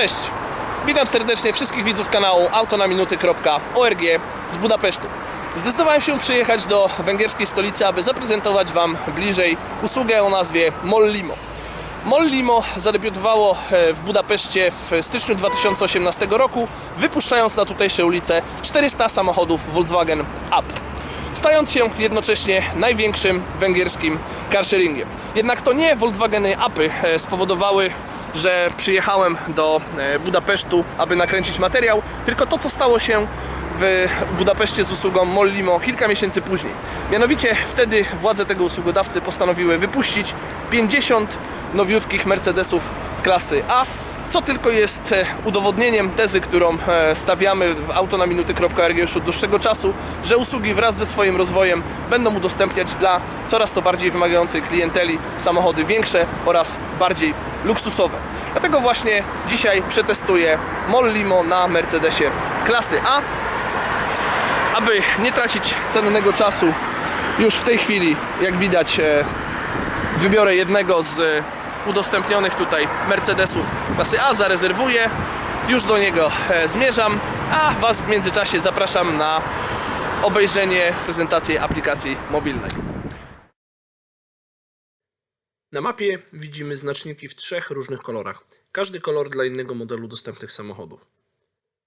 Cześć! Witam serdecznie wszystkich widzów kanału autonaminuty.org z Budapesztu. Zdecydowałem się przyjechać do węgierskiej stolicy, aby zaprezentować Wam bliżej usługę o nazwie Mollimo. Mollimo zadebiutowało e, w Budapeszcie w styczniu 2018 roku, wypuszczając na tutejsze ulice 400 samochodów Volkswagen Up stając się jednocześnie największym węgierskim carsharingiem. Jednak to nie Volkswageny Apy e, spowodowały, że przyjechałem do e, Budapesztu, aby nakręcić materiał, tylko to, co stało się w Budapeszcie z usługą Mollimo kilka miesięcy później. Mianowicie wtedy władze tego usługodawcy postanowiły wypuścić 50 nowiutkich Mercedesów klasy A, co tylko jest e, udowodnieniem tezy, którą e, stawiamy w autonaminuty.org już od dłuższego czasu, że usługi wraz ze swoim rozwojem będą udostępniać dla coraz to bardziej wymagającej klienteli samochody większe oraz bardziej luksusowe. Dlatego właśnie dzisiaj przetestuję Mollimo na Mercedesie klasy A. Aby nie tracić cennego czasu, już w tej chwili, jak widać, e, wybiorę jednego z udostępnionych tutaj Mercedesów klasy A, zarezerwuję, już do niego e, zmierzam, a Was w międzyczasie zapraszam na obejrzenie prezentacji aplikacji mobilnej. Na mapie widzimy znaczniki w trzech różnych kolorach. Każdy kolor dla innego modelu dostępnych samochodów.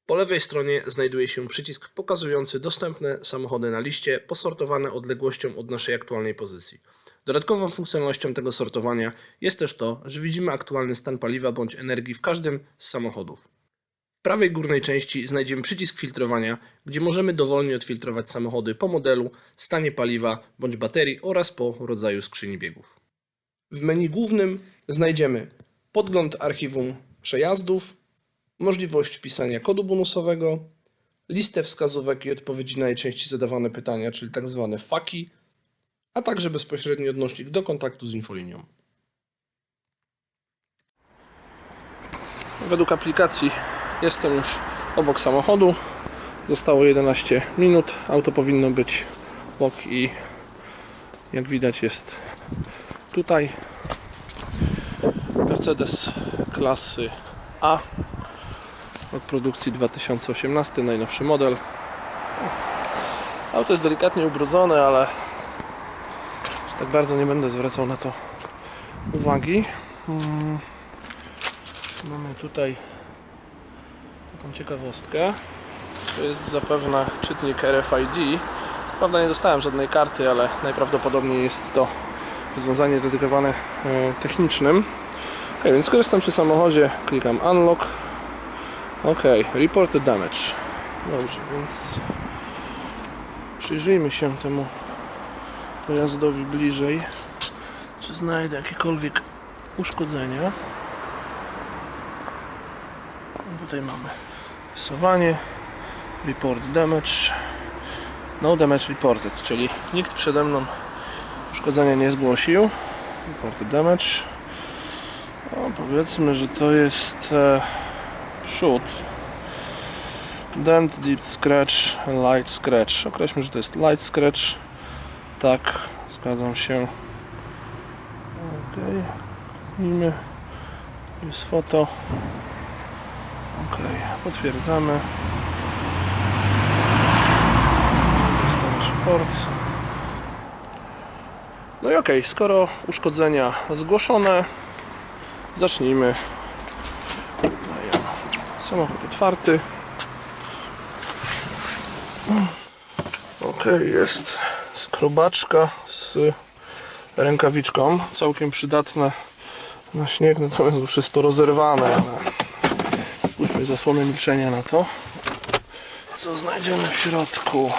Po lewej stronie znajduje się przycisk pokazujący dostępne samochody na liście, posortowane odległością od naszej aktualnej pozycji. Dodatkową funkcjonalnością tego sortowania jest też to, że widzimy aktualny stan paliwa bądź energii w każdym z samochodów. W prawej górnej części znajdziemy przycisk filtrowania, gdzie możemy dowolnie odfiltrować samochody po modelu, stanie paliwa bądź baterii oraz po rodzaju skrzyni biegów. W menu głównym znajdziemy podgląd archiwum przejazdów, możliwość wpisania kodu bonusowego, listę wskazówek i odpowiedzi na najczęściej zadawane pytania, czyli tak zwane faki, a także bezpośredni odnośnik do kontaktu z infolinią. Według aplikacji jestem już obok samochodu. Zostało 11 minut. Auto powinno być obok i jak widać jest tutaj Mercedes klasy A od produkcji 2018, najnowszy model. Auto jest delikatnie ubrudzone, ale tak bardzo nie będę zwracał na to uwagi. Mm. Mamy tutaj taką ciekawostkę. To jest zapewne czytnik RFID. Co prawda nie dostałem żadnej karty, ale najprawdopodobniej jest to rozwiązanie dedykowane e, technicznym. Ok, więc korzystam przy samochodzie, klikam Unlock. Ok, Report the Damage. Dobrze, więc przyjrzyjmy się temu pojazdowi bliżej. Czy znajdę jakiekolwiek uszkodzenia? Tutaj mamy rysowanie, report damage, no damage reported, czyli nikt przede mną uszkodzenia nie zgłosił. Report damage. No, powiedzmy, że to jest e, przód. Dent, deep scratch, light scratch. Określmy, że to jest light scratch. Tak, zgadzam się. Ok, kliknijmy. Jest foto. Ok, potwierdzamy. Damage report. No i ok, skoro uszkodzenia zgłoszone, zacznijmy. Daję Samochód otwarty. Ok, jest skrobaczka z rękawiczką, całkiem przydatne na śnieg, natomiast już jest to rozerwane. ale Spójrzmy zasłonę milczenia na to. Co znajdziemy w środku?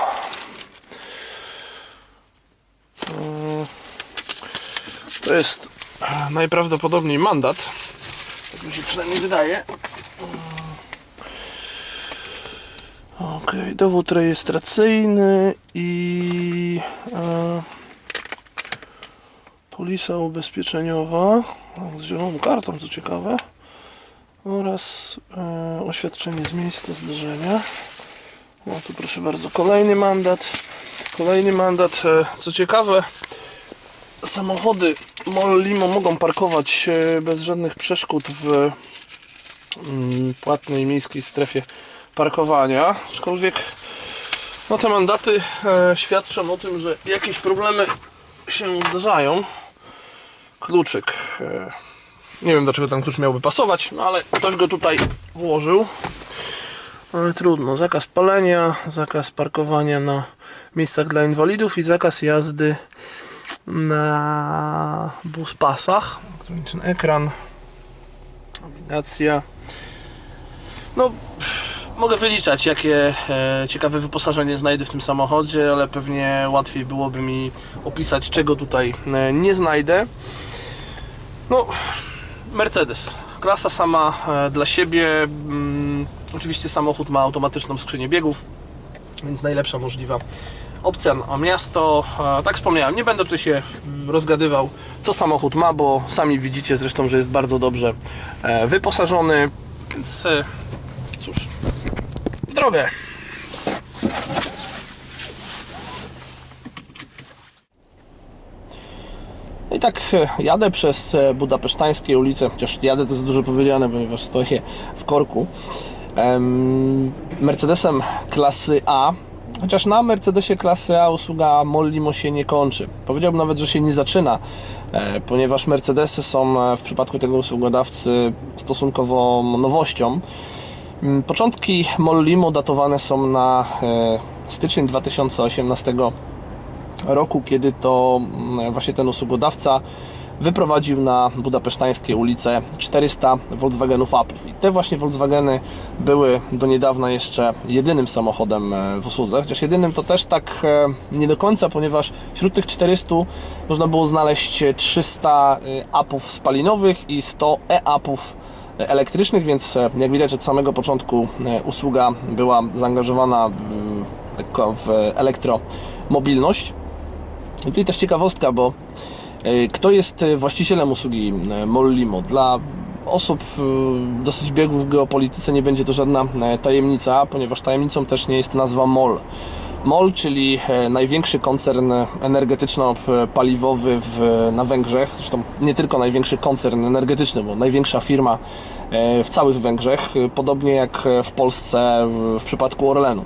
Mm, To jest najprawdopodobniej mandat. Tak mi się przynajmniej wydaje. Dowód rejestracyjny i e, polisa ubezpieczeniowa z zieloną kartą, co ciekawe, oraz e, oświadczenie z miejsca zdarzenia. No tu proszę bardzo, kolejny mandat. Kolejny mandat. E, co ciekawe, samochody Mollimo mogą parkować e, bez żadnych przeszkód w mm, płatnej miejskiej strefie parkowania. Aczkolwiek no te mandaty e, świadczą o tym, że jakieś problemy się zdarzają. Kluczyk. E, nie wiem do czego ten klucz miałby pasować, no ale ktoś go tutaj włożył. Ale trudno. Zakaz palenia, zakaz parkowania na miejscach dla inwalidów i zakaz jazdy na buspasach. Elektroniczny ekran, nawigacja. No, mogę wyliczać, jakie e, ciekawe wyposażenie znajdę w tym samochodzie, ale pewnie łatwiej byłoby mi opisać, czego tutaj e, nie znajdę. No, Mercedes. Klasa sama e, dla siebie. Mm, oczywiście samochód ma automatyczną skrzynię biegów, więc najlepsza możliwa opcja na miasto. E, tak wspomniałem, nie będę tutaj się mm, rozgadywał, co samochód ma, bo sami widzicie zresztą, że jest bardzo dobrze e, wyposażony. Więc e, cóż, w drogę. No I tak e, jadę przez e, budapesztańskie ulice, chociaż jadę to jest dużo powiedziane, ponieważ stoję w korku. Em, Mercedesem klasy A, chociaż na Mercedesie klasy A usługa Mollimo się nie kończy. Powiedziałbym nawet, że się nie zaczyna, e, ponieważ Mercedesy są w przypadku tego usługodawcy stosunkowo nowością. Mm, Początki Mollimo datowane są na e, styczeń 2018 roku, kiedy to mm, właśnie ten usługodawca wyprowadził na budapesztańskie ulice 400 Volkswagenów Upów. I te właśnie Volkswageny były do niedawna jeszcze jedynym samochodem e, w usłudze, chociaż jedynym to też tak e, nie do końca, ponieważ wśród tych 400 można było znaleźć 300 Upów spalinowych i 100 e-Upów elektrycznych, więc e, jak widać od samego początku e, usługa była zaangażowana w, elektromobilność. I tutaj też ciekawostka, bo e, kto jest właścicielem usługi Mollimo? Dla osób dosyć biegłych w geopolityce nie będzie to żadna tajemnica, ponieważ tajemnicą też nie jest nazwa MOL. MOL, czyli e, największy koncern energetyczno-paliwowy w, na Węgrzech, zresztą nie tylko największy koncern energetyczny, bo największa firma e, w całych Węgrzech, e, podobnie jak w Polsce w, przypadku Orlenu.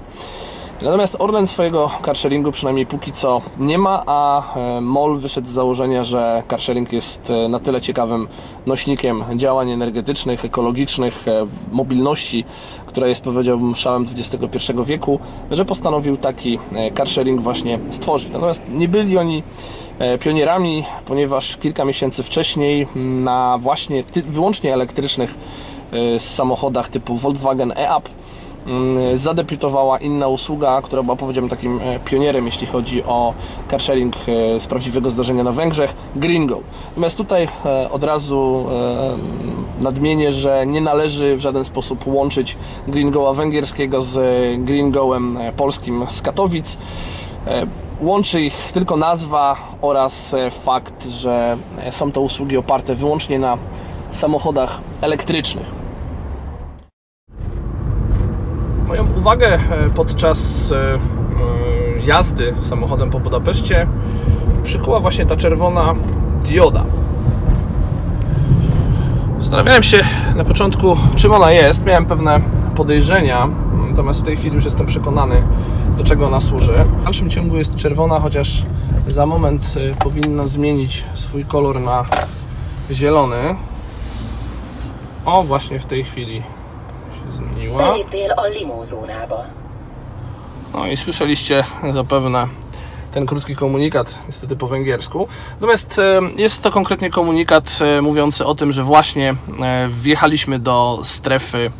Natomiast Orlen swojego carsharingu przynajmniej póki co nie ma, a MOL wyszedł z założenia, że carsharing jest na tyle ciekawym nośnikiem działań energetycznych, ekologicznych, mobilności, która jest powiedziałbym szałem XXI wieku, że postanowił taki e, carsharing właśnie stworzyć. Natomiast nie byli oni e, pionierami, ponieważ kilka miesięcy wcześniej na właśnie wyłącznie elektrycznych e, samochodach typu Volkswagen e-Up mm, zadebiutowała inna usługa, która była powiedziałbym takim e, pionierem, jeśli chodzi o carsharing e, z prawdziwego zdarzenia na Węgrzech, Gringo. Natomiast tutaj e, od razu nadmienię, że nie należy w żaden sposób łączyć Gringoa węgierskiego z Gringoem e, polskim z Katowic. Łączy ich tylko nazwa oraz fakt, że są to usługi oparte wyłącznie na samochodach elektrycznych. Moją uwagę e, podczas e, e, jazdy samochodem po Budapeszcie przykuła właśnie ta czerwona dioda. Zastanawiałem się na początku, czym ona jest. Miałem pewne podejrzenia, natomiast w tej chwili już jestem przekonany, do czego ona służy. W dalszym ciągu jest czerwona, chociaż za moment powinna zmienić swój kolor na zielony. O, właśnie w tej chwili zmieniła. No i słyszeliście zapewne ten krótki komunikat, niestety po węgiersku. Natomiast e, jest to konkretnie komunikat e, mówiący o tym, że właśnie e, wjechaliśmy do strefy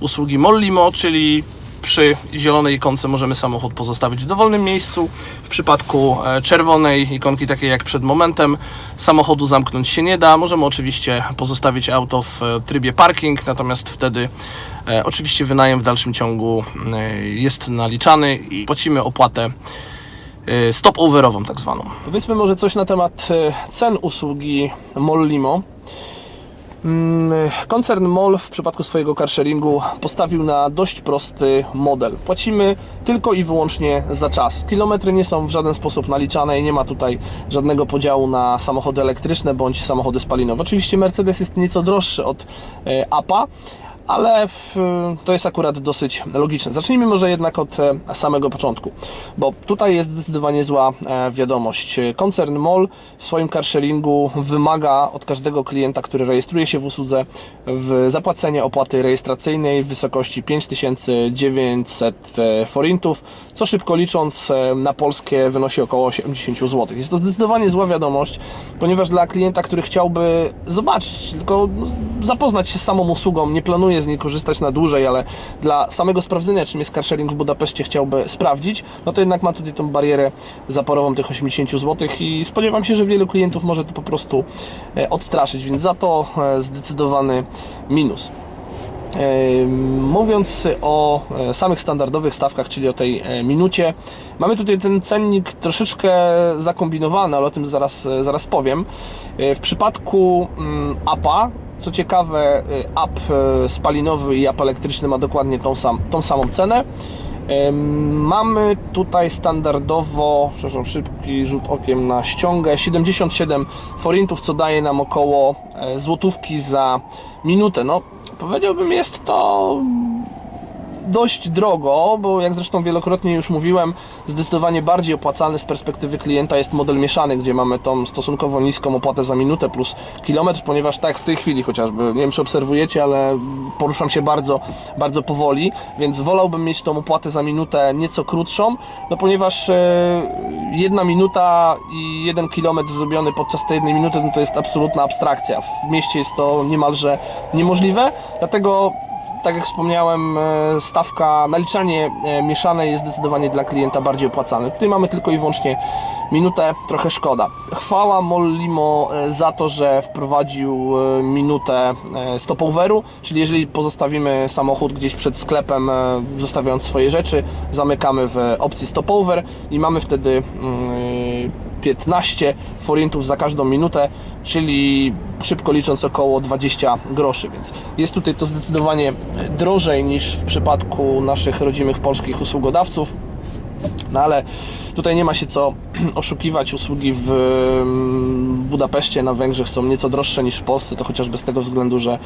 usługi Mollimo, czyli przy zielonej ikonce możemy samochód pozostawić w dowolnym miejscu. W przypadku e, czerwonej ikonki, takiej jak przed momentem, samochodu zamknąć się nie da. Możemy oczywiście pozostawić auto w e, trybie parking, natomiast wtedy e, oczywiście wynajem w dalszym ciągu jest naliczany i płacimy opłatę stop-overową tak zwaną. Powiedzmy może coś na temat cen usługi Mollimo. Mm, Koncern MOL w przypadku swojego carsharingu postawił na dość prosty model. Płacimy tylko i wyłącznie za czas. Kilometry nie są w żaden sposób naliczane i nie ma tutaj żadnego podziału na samochody elektryczne bądź samochody spalinowe. Oczywiście Mercedes jest nieco droższy od e, APA, ale w, to jest akurat dosyć logiczne. Zacznijmy może jednak od e, samego początku, bo tutaj jest zdecydowanie zła e, wiadomość. Koncern MOL w swoim carsharingu wymaga od każdego klienta, który rejestruje się w usłudze, w zapłacenie opłaty rejestracyjnej w wysokości 5900 forintów, co szybko licząc e, na polskie wynosi około 80 zł. Jest to zdecydowanie zła wiadomość, ponieważ dla klienta, który chciałby zobaczyć, tylko zapoznać się z samą usługą, nie planuje z niej korzystać na dłużej, ale dla samego sprawdzenia, czym jest carsharing w Budapeszcie, chciałby sprawdzić, no to jednak ma tutaj tą barierę zaporową tych 80 zł i spodziewam się, że wielu klientów może to po prostu e, odstraszyć, więc za to e, zdecydowany minus. E, Mówiąc o samych standardowych stawkach, czyli o tej minucie, mamy tutaj ten cennik troszeczkę zakombinowany, ale o tym zaraz, zaraz powiem. W przypadku mm, APA, co ciekawe, e, app e, spalinowy i app elektryczny ma dokładnie tą, sam, tą samą cenę. Mamy tutaj standardowo, przepraszam, szybki rzut okiem na ściągę, 77 forintów, co daje nam około e, złotówki za minutę. No, powiedziałbym, jest to dość drogo, bo jak zresztą wielokrotnie już mówiłem, zdecydowanie bardziej opłacalny z perspektywy klienta jest model mieszany, gdzie mamy tą stosunkowo niską opłatę za minutę plus kilometr, ponieważ tak w tej chwili chociażby, nie wiem czy obserwujecie, ale poruszam się bardzo, bardzo powoli, więc wolałbym mieć tą opłatę za minutę nieco krótszą, no ponieważ e, jedna minuta i jeden kilometr zrobiony podczas tej jednej minuty, no to jest absolutna abstrakcja. W mieście jest to niemalże niemożliwe, dlatego tak jak wspomniałem, e, stawka, naliczanie e, mieszane jest zdecydowanie dla klienta bardziej opłacalne. Tutaj mamy tylko i wyłącznie minutę, trochę szkoda. Chwała Mollimo e, za to, że wprowadził minutę stopoveru, czyli jeżeli pozostawimy samochód gdzieś przed sklepem, zostawiając swoje rzeczy, zamykamy w opcji stopover i mamy wtedy mm, 15 forintów za każdą minutę, czyli szybko licząc około 20 groszy, więc jest tutaj to zdecydowanie drożej niż w przypadku naszych rodzimych polskich usługodawców. No ale tutaj nie ma się co oszukiwać. Usługi w mm, Budapeszcie na Węgrzech są nieco droższe niż w Polsce, to chociażby z tego względu, że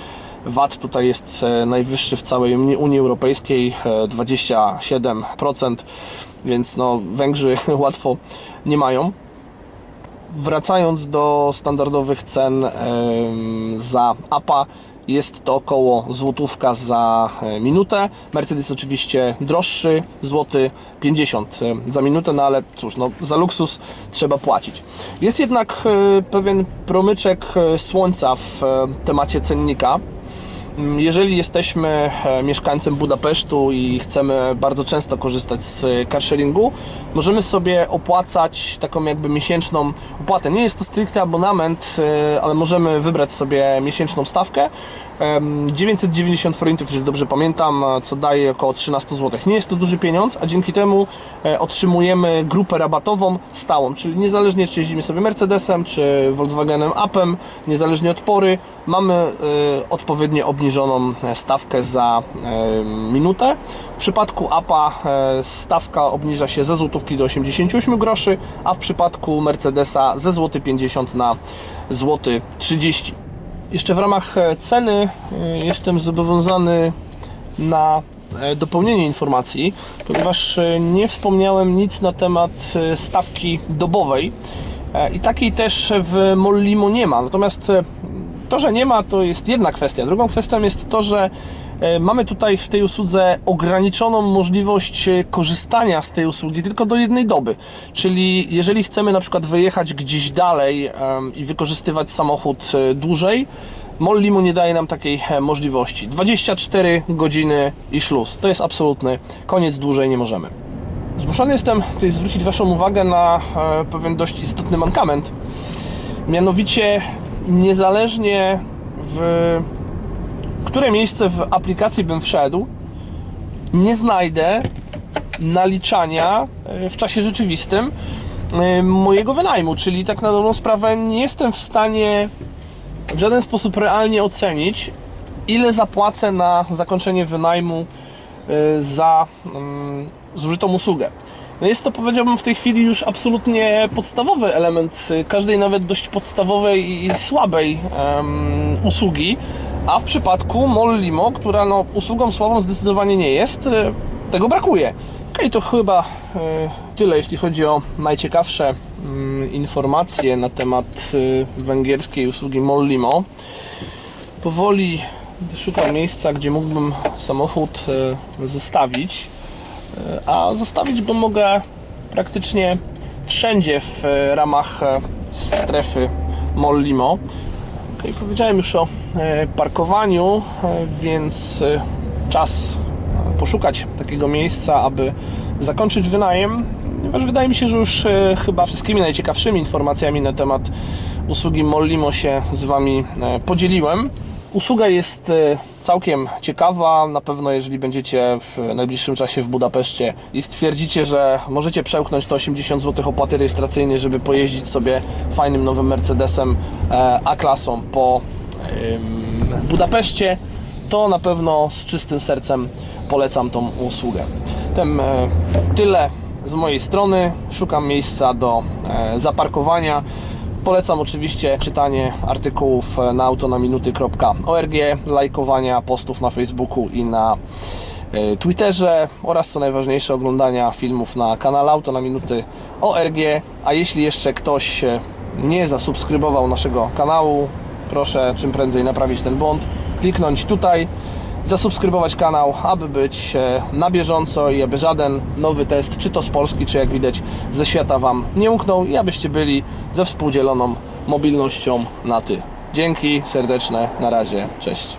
VAT tutaj jest e, najwyższy w całej Unii Europejskiej e, 27%, więc no, Węgrzy łatwo nie mają. Wracając do standardowych cen za APA, jest to około złotówka za e, minutę. Mercedes oczywiście droższy, złoty 50 e, za minutę, no ale cóż, no, za luksus trzeba płacić. Jest jednak e, pewien promyczek słońca w temacie cennika. Mm, Jeżeli jesteśmy e, mieszkańcem Budapesztu i chcemy bardzo często korzystać z e, carsharingu, możemy sobie opłacać taką jakby miesięczną opłatę. Nie jest to stricte abonament, e, ale możemy wybrać sobie miesięczną stawkę. Em, 990 forintów, jeżeli dobrze pamiętam, co daje około 13 zł. Nie jest to duży pieniądz, a dzięki temu otrzymujemy grupę rabatową stałą, czyli niezależnie czy jeździmy sobie Mercedesem, czy Volkswagenem Upem, niezależnie od pory, mamy e, odpowiednio obniżoną e, stawkę za e, minutę. W przypadku APA e, stawka obniża się ze złotówki do 88 groszy, a w przypadku Mercedesa ze złoty 50 na złoty 30. Jeszcze w ramach ceny jestem zobowiązany na dopełnienie informacji, ponieważ nie wspomniałem nic na temat stawki dobowej i takiej też w Mollimo nie ma. Natomiast to, że nie ma, to jest jedna kwestia. Drugą kwestią jest to, że e, mamy tutaj w tej usłudze ograniczoną możliwość e, korzystania z tej usługi tylko do jednej doby. Czyli jeżeli chcemy na przykład wyjechać gdzieś dalej i wykorzystywać samochód e, dłużej, Mollimo nie daje nam takiej możliwości. 24 godziny i szluz. To jest absolutny koniec, dłużej nie możemy. Zmuszony jestem tutaj zwrócić Waszą uwagę na pewien dość istotny mankament. Mianowicie, niezależnie w które miejsce w aplikacji bym wszedł, nie znajdę naliczania e, w czasie rzeczywistym e, mojego wynajmu, czyli tak na dobrą sprawę nie jestem w stanie w żaden sposób realnie ocenić, ile zapłacę na zakończenie wynajmu y, za mm, zużytą usługę. No jest to, powiedziałbym, w tej chwili już absolutnie podstawowy element y, każdej nawet dość podstawowej i słabej em, usługi, A w przypadku MOL Limo, która no, usługą słabą zdecydowanie nie jest, e, tego brakuje. Okej, to chyba e, tyle, jeśli chodzi o najciekawsze mm, informacje na temat węgierskiej usługi MOL Limo. Powoli szukam miejsca, gdzie mógłbym samochód zostawić, a zostawić go mogę praktycznie wszędzie w e, ramach e, strefy MOL Limo. Okay, powiedziałem już o e, parkowaniu, więc czas poszukać takiego miejsca, aby zakończyć wynajem, ponieważ wydaje mi się, że już chyba wszystkimi najciekawszymi informacjami na temat usługi Mollimo się z Wami podzieliłem. Usługa jest całkiem ciekawa. Na pewno, jeżeli będziecie w najbliższym czasie w Budapeszcie i stwierdzicie, że możecie przełknąć te 80 zł opłaty rejestracyjnej, żeby pojeździć sobie fajnym nowym Mercedesem e, A-klasą po Budapeszcie, to na pewno z czystym sercem polecam tą usługę. Tym e, tyle z mojej strony. Szukam miejsca do e, zaparkowania. Polecam oczywiście czytanie artykułów na autonaminuty.org, lajkowania postów na Facebooku i na e, Twitterze oraz co najważniejsze oglądania filmów na kanale Auto na Minuty ORG. A jeśli jeszcze ktoś e, nie zasubskrybował naszego kanału, proszę czym prędzej naprawić ten błąd, kliknąć tutaj, zasubskrybować kanał, aby być e, na bieżąco i aby żaden nowy test, czy to z Polski, czy jak widać ze świata Wam nie umknął i abyście byli ze współdzieloną mobilnością na ty. Dzięki serdeczne, na razie, cześć.